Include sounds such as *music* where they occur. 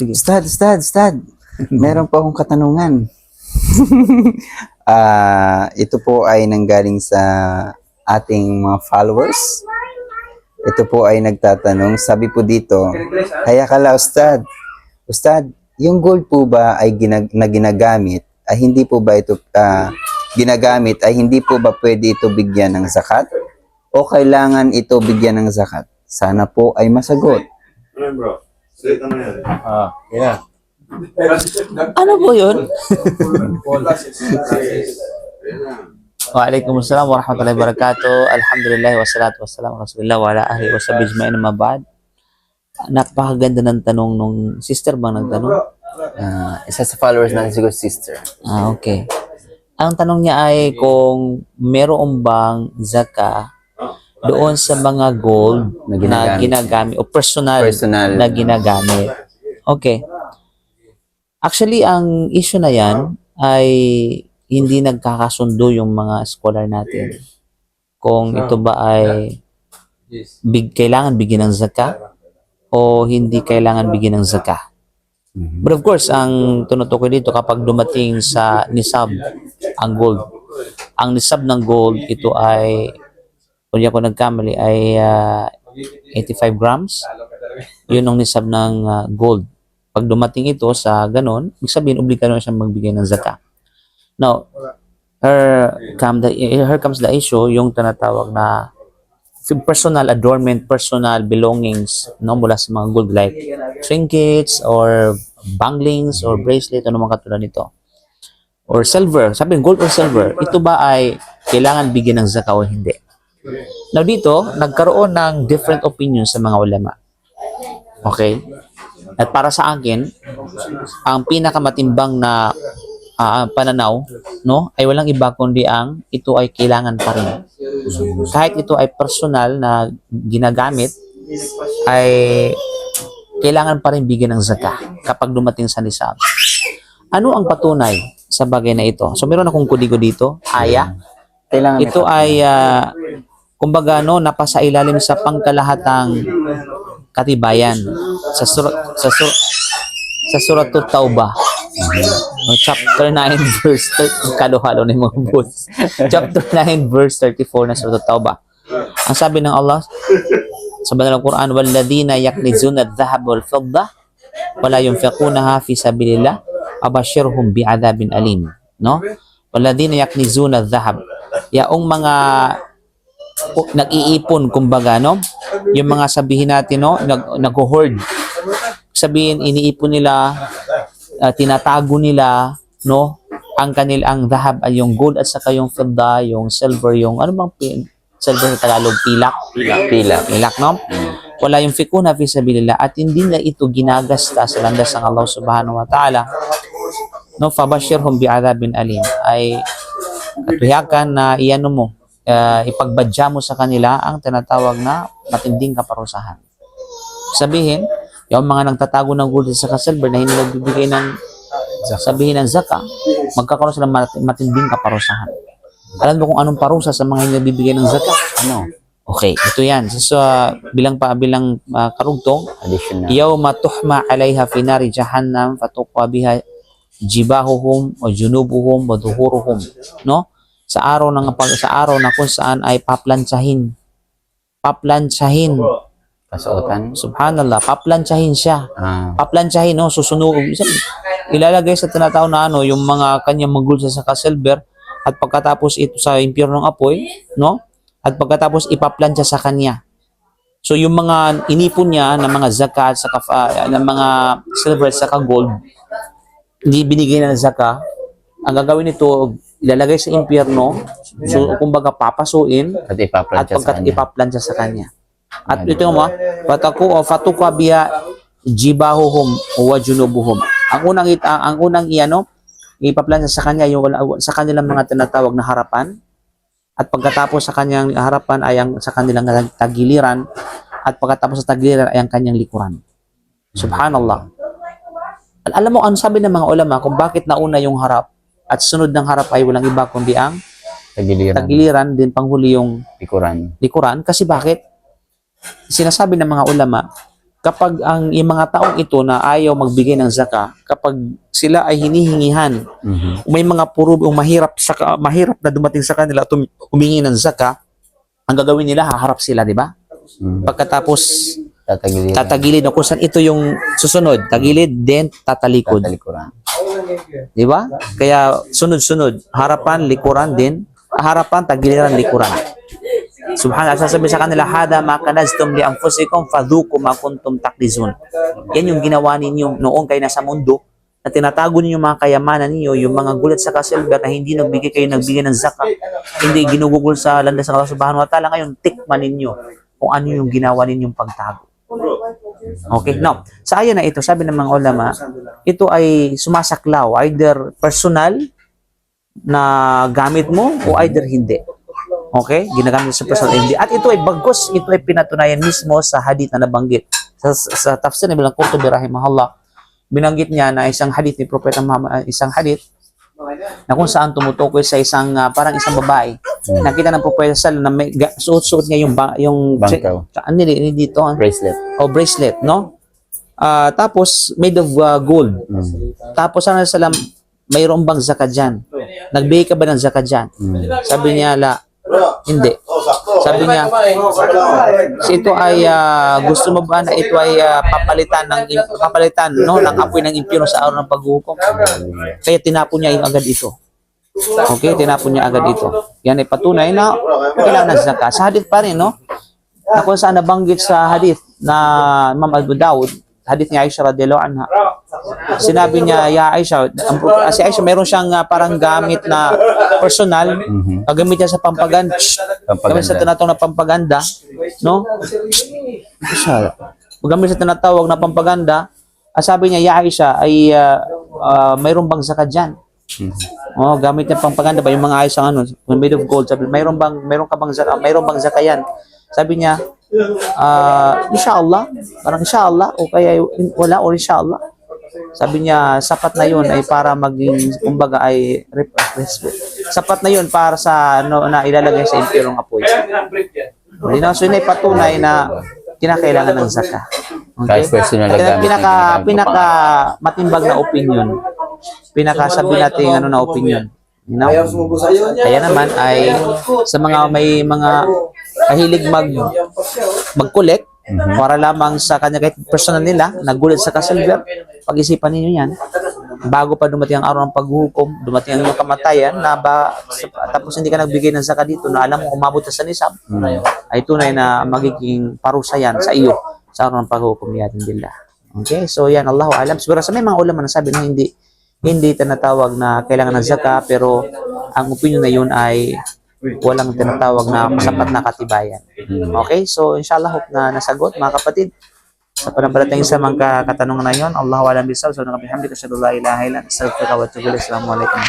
sige. Ustad, Ustad, Ustad. *laughs* Meron po akong katanungan. *laughs* Ah, ito po ay nanggaling sa ating mga followers. Ito po ay nagtatanong, sabi po dito, kaya kala Ustad, Ustad, yung gold po ba ay ginag- na ginagamit, ay hindi po ba ito ah, ginagamit, ay hindi po ba pwede ito bigyan ng zakat? O kailangan ito bigyan ng zakat? Sana po ay masagot. Ano bro? Straight naman yan. Ah, yeah. Ano po yun? *laughs* Waalaikumsalam warahmatullahi wabarakatuh. Alhamdulillah wassalatu wassalamu ala rasulillah wa ala ahli wa sahbihi ajma'in amma ba'd. Napakaganda ng tanong nung sister bang nagtanong? Ah, isa sa followers natin siguro sister. Ah, okay. Ang tanong niya ay kung meron bang zaka doon sa mga gold Na na ginagamit. ginagamit o personal, Personal. na ginagamit. Okay. Actually, ang issue na yan ay hindi nagkakasundo yung mga scholar natin. Kung ito ba ay big, kailangan bigyan ng zaka o hindi kailangan bigyan ng zaka. But of course, ang tinutukoy dito kapag dumating sa nisab ang gold. Ang nisab ng gold, ito ay, kung di ako nagkamali, ay ah, 85 grams. Yun ang nisab ng ah, gold. Pag dumating ito sa ganon, ibig sabihin, obligado na siyang magbigay ng zaka. Now, her, come the, here comes the issue, yung tinatawag na personal adornment, personal belongings no mula sa mga gold like trinkets or banglings or bracelet ano mga katulad nito or silver sabi gold or silver ito ba ay kailangan bigyan ng zakah o hindi now dito nagkaroon ng different opinion sa mga ulama okay at para sa akin ang pinakamatimbang na ah, pananaw no ay walang iba kundi ang ito ay kailangan pa rin kahit ito ay personal na ginagamit, ay kailangan pa rin bigyan ng zakah kapag dumating sa nisab. Ano ang patunay sa bagay na ito? So meron akong kudigo dito, aya. Kailangan Ito ay, ah, kumbaga, no, napasa ilalim sa pangkalahatang katibayan sa surat sa surat sa surat Tauba. No, chapter 9 *laughs* verse 30 kaluhalo yung mga books. chapter 9 verse 34 na surat Tauba. Ang sabi ng Allah sa banal na Quran, "Walladhina yaknizuna adh-dhahaba wal fidda wala yunfiqunaha fi sabilillah abashirhum bi'adabin alim." No? Walladhina yaknizuna adh-dhahab. Yaong mga nag-iipon kumbaga no? Yung mga sabihin natin no? Nag nag-hoard. Sabihin iniipon nila ah, tinatago nila no? Ang kanil ang dahab ay yung gold at saka yung fidda yung silver yung ano bang pi- silver sa Tagalog? Pilak? Pilak. Pilak. pilak no? Wala yung fikuna fi sabilillah at hindi na ito ginagasta sa landas ng Allah subhanahu wa ta'ala. No fabashirhum bi'adabin alim. Ay katuyakan na iano mo uh, ipagbadya mo sa kanila ang tinatawag na matinding kaparusahan sabihin yung mga nagtatago ng gold sa silver na hindi nagbibigay ng sabihin ng zaka, magkakaroon sila mat- matinding kaparusahan. Alam mo kung anong parusa sa mga hindi nagbibigay ng zaka? Ano? Okay, ito yan. So, sa bilang pa bilang ah, karugtong, Additional. yawma tuhma 'alayha fi nari jahannam fatuqwa biha jibahuhum wa junubuhum wa duhuruhum no sa araw ng pag sa araw na kung saan ay paplantsahin paplantsahin Kasuotan. subhanallah paplantsahin siya. Ah, paplantsahin no susunog ilalagay sa tinatawag na ano yung mga kanyang magul sa silver at pagkatapos ito sa impyerno ng apoy no? At pagkatapos ipaplantsa sa kanya. So yung mga inipon niya ng mga zakat sa ng mga silver sa gold hindi binigay na ng zaka ang gagawin nito ilalagay sa impyerno so kumbaga papasuin at at ipaplansya sa pagkat kanya. ipaplantsa sa kanya. At ito mo, pataku o fatuka biya jibahuhum wa junubuhum. Ang unang it, ang, ang unang iano ipaplantsa sa kanya yung sa kanilang mga tinatawag na harapan at pagkatapos sa kanyang harapan ay ang sa kanilang tagiliran at pagkatapos sa tagiliran ay ang kanyang likuran. Subhanallah. Al- Alam mo, ano sabi ng mga ulama kung bakit nauna yung harap at sunod ng harap ay walang iba kundi ang Tagiliran. tagiliran din panghuli yung Likuran. likuran kasi bakit? Sinasabi ng mga ulama, kapag ang yung mga taong ito na ayaw magbigay ng zaka, kapag sila ay hinihingihan, Mhm. may mga puro o mahirap sa mahirap na dumating sa kanila at hum- humingi ng zaka, ang gagawin nila haharap sila, di ba? Mhm. Pagkatapos Tatagilid. tatagilid o kung saan ito yung susunod, tagilid then tatalikod, Tatalikuran. di ba? Kaya sunod-sunod, harapan, likuran din, harapan, tagiliran, likuran. Subhanallah, sasabi sa kanila, hada ma kanaztum li anfusikum fadhuku ma kuntum takdizun. Yan yung ginawa ninyo noong kayo nasa mundo na tinatago ninyo mga kayamanan ninyo, yung mga gulat sa kasilber na hindi nagbigay kayo nagbigay ng zakat, hindi ginugugol sa landas ng Allah subhanahu wa ta'ala, ngayon tikman ninyo kung ano yung ginawa ninyong pagtago. Okay, now, sa ayan na ito, sabi ng mga ulama, ito ay sumasaklaw, either personal na gamit mo o either hindi. Okay? Ginagamit sa personal hindi. At ito ay bagkos, ito ay pinatunayan mismo sa hadith na nabanggit. Sa, sa tafsir na bilang Qurtubi rahimahullah, binanggit niya na isang hadith ni Propeta Muhammad, isang hadith na kung saan tumutukoy sa isang ah, parang isang babae. Nakita ng Propeta Sal na may suot-suot niya yung ba, yung Bangkaw. Ano ni dito? ah, Bracelet. o bracelet, no? Ah, tapos made of ah, gold. Mhm. Tapos ano salam, mayroon bang zakat dyan? Nagbigay ka ba ng zakat dyan? Mhm. Sabi niya, la, hindi. Sabi niya, ito ay ah, gusto mo ba na ito ay ah, papalitan ng papalitan no ng apoy ng impyerno sa araw ng paghuhukom. Kaya tinapon niya yung agad ito. Okay, tinapon niya agad ito. Yan ay patunay na kailangan ng zakat. Sa hadith pa rin, no? Na kung saan nabanggit sa hadith na Imam Abu Dawud, hadith ni Aisha radhiyallahu anha. Sinabi niya, ya Aisha, ang, si Aisha meron siyang ah, parang gamit na personal, Mhm. gagamit niya sa pampaganda, gamit sa tinatawag na pampaganda, no? Siya, gamit sa tinatawag na pampaganda, ah, sabi niya, ya Aisha, ay ah, ah, mayroon bang zakat dyan? Mhm. Oh, gamit ng pampaganda ba yung mga ayos ang ano, made of gold. Sabi, mayroon bang mayroon ka bang zaka, mayroon bang zaka yan? Sabi niya, ah, inshallah, parang inshallah o kaya wala o inshallah. Sabi niya, sapat na yun ay para maging, kumbaga ay, sapat na yun para sa, ano, na ilalagay sa impyerong apoy. Malinaw, so yun ay patunay na kinakailangan ng zaka. Na Kaya pinaka, pinaka matimbag na opinion. Pinaka sabi natin ano na opinion. You know? Kaya naman ay sa mga may mga kahilig mag mag-collect para lamang sa kanya kahit personal nila, nagulat sa kasilver, pag-isipan ninyo yan. Bago pa dumating ang araw ng paghuhukom, dumating ang kamatayan, na ba, tapos hindi ka nagbigay ng zaka dito na alam mo umabot sa nisab, ay tunay na magiging parusa yan sa iyo sa araw ng paghuhukom yan billah. Okay? So yan, Allahu alam. Siguro sa may mga ulama na sabi na hindi hindi tinatawag na kailangan ng zaka pero ang opinion na yun ay walang tinatawag na sapat na katibayan. Okay? So inshallah hope na nasagot mga kapatid. Sa pananampalatayang sa mga katanungan na yun, Allahu alam bisawab. So, nakabihamdi ka sa la ilaha wa atubu ilaik. Assalamu alaikum.